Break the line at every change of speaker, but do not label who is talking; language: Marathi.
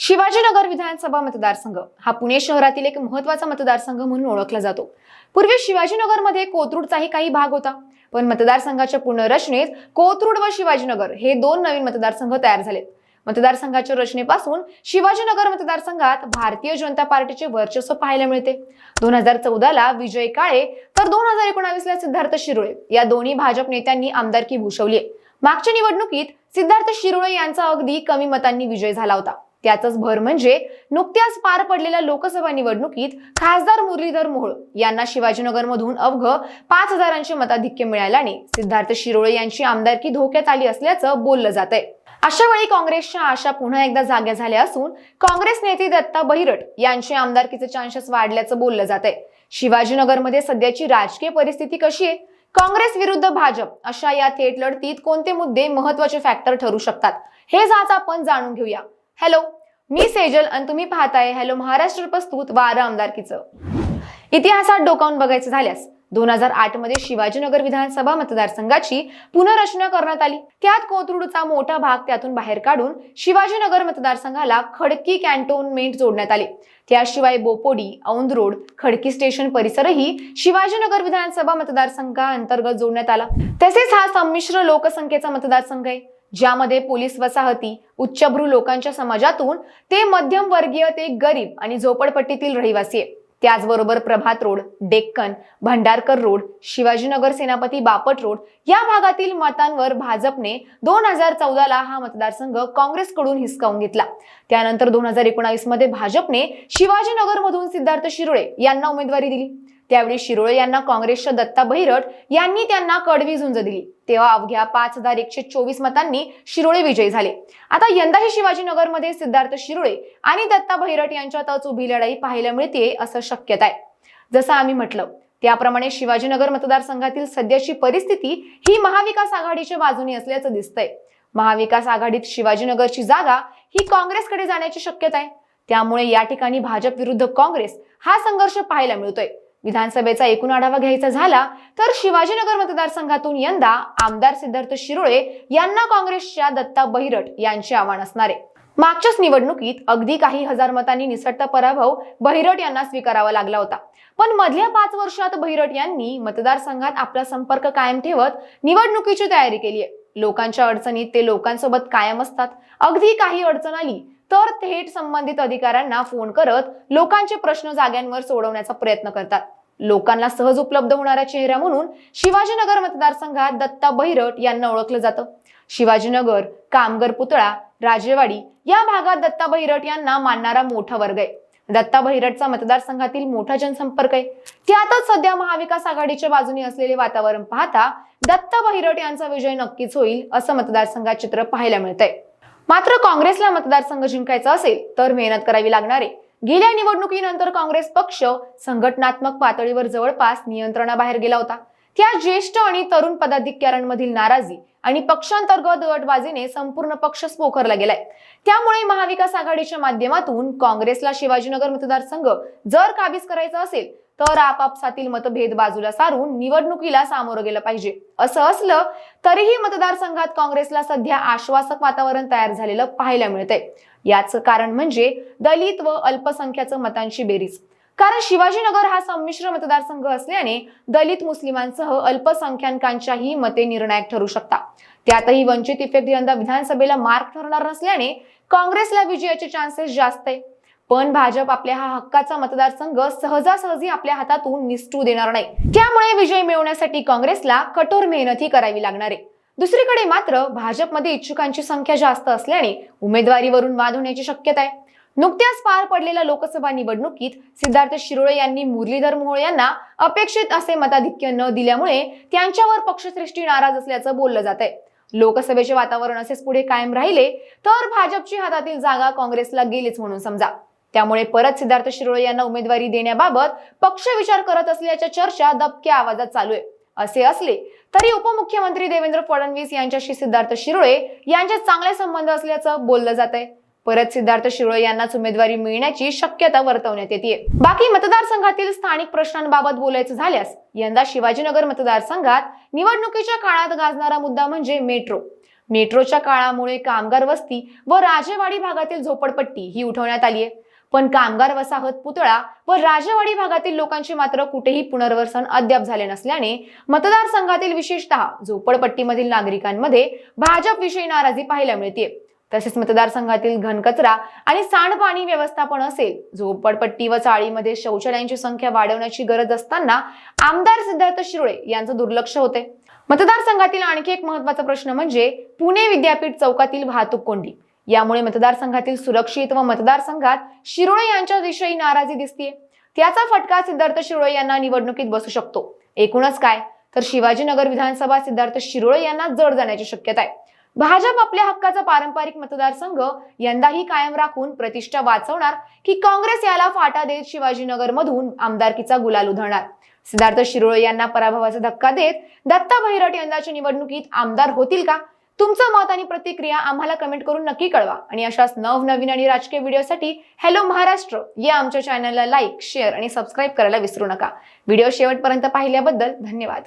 शिवाजीनगर विधानसभा मतदारसंघ हा पुणे शहरातील एक महत्त्वाचा मतदारसंघ म्हणून ओळखला जातो. पूर्वी शिवाजीनगरमध्ये कोथरूडचाही काही भाग होता. पण मतदारसंघाच्या पुनर्रचनेत कोथरूड व शिवाजीनगर हे दोन नवीन मतदारसंघ तयार झालेत. मतदारसंघाच्या रचनेपासून शिवाजीनगर मतदारसंघात भारतीय जनता पार्टीचे वर्चस्व पाहायला मिळते. दोन हजार चौदाला विजय काळे तर दोन हजार एकोणावीस ला सिद्धार्थ शिरोळे या दोन्ही भाजप नेत्यांनी आमदारकी भूषवली आहे. मागच्या निवडणुकीत सिद्धार्थ शिरोळे यांचा अगदी कमी मतांनी विजय झाला होता. त्याचाच भर म्हणजे नुकत्याच पार पडलेल्या लोकसभा निवडणुकीत खासदार मुरलीधर मोहोळ यांना शिवाजीनगरमधून अवघ पाच हजारांचे मताधिक्य मिळाल्याने सिद्धार्थ शिरोळे यांची आमदारकी धोक्यात आली असल्याचं बोललं जात आहे अशा वेळी काँग्रेसच्या आशा पुन्हा एकदा जाग्या झाल्या असून काँग्रेस नेते दत्ता बहिरट यांचे आमदारकीचे चान्सेस वाढल्याचं बोललं जात आहे शिवाजीनगरमध्ये सध्याची राजकीय परिस्थिती कशी आहे? काँग्रेस विरुद्ध भाजप अशा या थेट लढतीत कोणते मुद्दे महत्त्वाचे फॅक्टर ठरू शकतात? हे आज आपण जाणून घेऊया. हॅलो मी सेजल आणि तुम्ही पाहताय हॅलो महाराष्ट्र प्रस्तुत वारं आमदारकीचं. इतिहासात डोकावून बघायचं झाल्यास दोन हजार आठमध्ये शिवाजीनगर विधानसभा मतदारसंघाची पुनर्रचना करण्यात आली. त्यात कोथरूडचा मोठा भाग त्यातून बाहेर काढून शिवाजीनगर मतदारसंघाला खडकी कॅन्टोनमेंट जोडण्यात आले. त्याशिवाय बोपोडी औंध रोड खडकी स्टेशन परिसरही शिवाजीनगर विधानसभा मतदारसंघाअंतर्गत जोडण्यात आला. तसेच हा संमिश्र लोकसंख्येचा मतदारसंघ आहे. ज्यामध्ये पोलीस वसाहती उच्चभ्रू लोकांच्या समाजातून ते मध्यम वर्गीय ते गरीब आणि झोपडपट्टीतील रहिवासी आहे त्याचबरोबर Prabhat road Deccan Bhandarkar road Shivajinagar Senapati Bapat road या भागातील मतांवर भाजपने दोन हजार चौदाला हा मतदारसंघ काँग्रेसकडून हिसकावून घेतला. त्यानंतर दोन हजार एकोणावीसमध्ये भाजपने शिवाजीनगर मधून सिद्धार्थ शिरोळे यांना उमेदवारी दिली. त्यावेळी शिरोळे यांना काँग्रेसच्या दत्ता बहिरट यांनी त्यांना कडवी झुंज दिली. तेव्हा अवघ्या पाच हजार एकशे चोवीस मतांनी शिरोळे विजयी झाले. आता यंदाही शिवाजीनगरमध्ये सिद्धार्थ शिरोळे आणि दत्ता बहिरट यांच्यातच उभी लढाई पाहायला मिळते असं शक्यता आहे. जसं आम्ही म्हटलं त्याप्रमाणे शिवाजीनगर मतदारसंघातील सध्याची परिस्थिती ही महाविकास आघाडीच्या बाजूने असल्याचं दिसतंय. महाविकास आघाडीत शिवाजीनगरची जागा ही काँग्रेसकडे जाण्याची शक्यता आहे. त्यामुळे या ठिकाणी भाजप विरुद्ध काँग्रेस हा संघर्ष पाहायला मिळतोय. विधानसभेचा एकूण आढावा घ्यायचा झाला तर शिवाजीनगर मतदारसंघातून यंदा आमदार सिद्धार्थ शिरोळे यांना काँग्रेसच्या दत्ता बहिरट यांचे आव्हान असणार. आहे मागच्याच निवडणुकीत अगदी काही हजार मतांनी निसटता पराभव बहिरट यांना स्वीकारावा लागला होता. पण मधल्या पाच वर्षात बहिरट यांनी मतदारसंघात आपला संपर्क कायम ठेवत निवडणुकीची तयारी केली आहे. लोकांच्या अडचणीत ते लोकांसोबत कायम असतात. अगदी काही अडचण आली तर थेट संबंधित अधिकाऱ्यांना फोन करत लोकांचे प्रश्न जाग्यांवर सोडवण्याचा प्रयत्न करतात. लोकांना सहज उपलब्ध होणारा चेहरा म्हणून शिवाजीनगर मतदारसंघात दत्ता बहिरट यांना ओळखलं जातं. शिवाजीनगर कामगर पुतळा राजेवाडी या भागात दत्ता बहिरट यांना मानणारा मोठा वर्ग आहे. दत्ता भैरटचा मतदारसंघातील मोठा जनसंपर्क आहे. त्यातच सध्या महाविकास आघाडीच्या बाजूने असलेले वातावरण पाहता दत्ता भैरट यांचा विजय नक्कीच होईल असं मतदारसंघात चित्र पाहायला मिळतंय. मात्र काँग्रेसला मतदारसंघ जिंकायचा असेल तर मेहनत करावी लागणार आहे. गेल्या निवडणुकीनंतर काँग्रेस पक्ष संघटनात्मक पातळीवर जवळपास नियंत्रणाबाहेर गेला होता. त्या ज्येष्ठ आणि तरुण पदाधिकाऱ्यांमधील नाराजी आणि पक्षांतर्गत गटबाजीने संपूर्ण पक्ष पोखरला गेलाय. त्यामुळे महाविकास आघाडीच्या माध्यमातून काँग्रेसला शिवाजीनगर मतदारसंघ जर काबीज करायचा असेल तर आपापसातील मतभेद बाजूला सारून निवडणुकीला सामोरं गेलं पाहिजे. असं असलं तरीही मतदारसंघात काँग्रेसला सध्या आश्वासक वातावरण तयार झालेलं पाहायला मिळतंय. याचं कारण म्हणजे दलित व अल्पसंख्याचं मतांची बेरीज. कारण शिवाजीनगर हा संमिश्र मतदारसंघ असल्याने दलित मुस्लिमांसह अल्पसंख्याकांच्याही मते निर्णायक ठरू शकतात त्यातही वंचित इफेक्ट यंदा विधानसभेला मार्क ठरणार नसल्याने काँग्रेसला विजयाचे चान्सेस जास्त आहे. पण भाजप आपल्या हा हक्काचा मतदारसंघ सहजासहजी आपल्या हातातून निसटू देणार नाही. त्यामुळे विजय मिळवण्यासाठी काँग्रेसला कठोर मेहनतही करावी लागणार आहे. दुसरीकडे मात्र भाजपमध्ये इच्छुकांची संख्या जास्त असल्याने उमेदवारीवरून वाद होण्याची शक्यता आहे. नुकत्याच पार पडलेल्या लोकसभा निवडणुकीत सिद्धार्थ शिरोळे यांनी मुरलीधर मोहोळ यांना अपेक्षित असे मताधिक्य न दिल्यामुळे त्यांच्यावर पक्षश्रेष्ठी नाराज असल्याचं बोललं जात आहे लोकसभेचे वातावरण असेच पुढे कायम राहिले तर भाजपची हातातील जागा काँग्रेसला गेलीच म्हणून समजा. त्यामुळे परत सिद्धार्थ शिरोळे यांना उमेदवारी देण्याबाबत पक्ष विचार करत असल्याच्या चर्चा दबक्या आवाजात चालू आहे. असे असले तरी उपमुख्यमंत्री देवेंद्र फडणवीस यांच्याशी सिद्धार्थ शिरोळे यांच्यात चांगले संबंध असल्याचं बोललं जात आहे परत सिद्धार्थ शिरोळे यांनाच उमेदवारी मिळण्याची शक्यता वर्तवण्यात येते बाकी मतदारसंघातील स्थानिक प्रश्नांबाबत बोलायचं झाल्यास यंदा शिवाजीनगर मतदारसंघात निवडणुकीच्या काळात गाजणारा मुद्दा म्हणजे मेट्रो. मेट्रोच्या काळामुळे कामगार वस्ती व राजेवाडी भागातील झोपडपट्टी ही उठवण्यात आली आहे पण कामगार वसाहत पुतळा व राजेवाडी भागातील लोकांचे मात्र कुठेही पुनर्वसन अद्याप झाले नसल्याने मतदारसंघातील विशेषतः झोपडपट्टीमधील नागरिकांमध्ये भाजपविषयी नाराजी पाहायला मिळते तसेच मतदारसंघातील घनकचरा आणि सांडपाणी व्यवस्थापन असेल झोपडपट्टी व चाळीमध्ये शौचालयांची संख्या वाढवण्याची गरज असताना आमदार सिद्धार्थ शिरोळे यांचं दुर्लक्ष होते. मतदारसंघातील आणखी एक महत्त्वाचा प्रश्न म्हणजे पुणे विद्यापीठ चौकातील वाहतूक कोंडी. यामुळे मतदारसंघातील सुरक्षित व मतदारसंघात शिरोळे यांच्याविषयी नाराजी दिसतीये. त्याचा फटका सिद्धार्थ शिरोळे यांना निवडणुकीत बसू शकतो. एकूणच काय? तर शिवाजीनगर विधानसभा सिद्धार्थ शिरोळे यांना जड जाण्याची शक्यता आहे. भाजप आपल्या हक्काचा पारंपरिक मतदारसंघ यंदाही कायम राखून प्रतिष्ठा वाचवणार की काँग्रेस याला फाटा देत शिवाजीनगर मधून आमदारकीचा गुलाल उधळणार? सिद्धार्थ शिरोळे यांना पराभवाचा धक्का देत दत्ता भैरट यंदाच्या निवडणुकीत आमदार होतील का? तुमचं मत आणि प्रतिक्रिया आम्हाला कमेंट करून नक्की कळवा. आणि अशाच नवनवीन आणि राजकीय व्हिडिओसाठी हॅलो महाराष्ट्र या आमच्या चॅनलला लाईक शेअर आणि सबस्क्राईब करायला विसरू नका. व्हिडिओ शेवटपर्यंत पाहिल्याबद्दल धन्यवाद.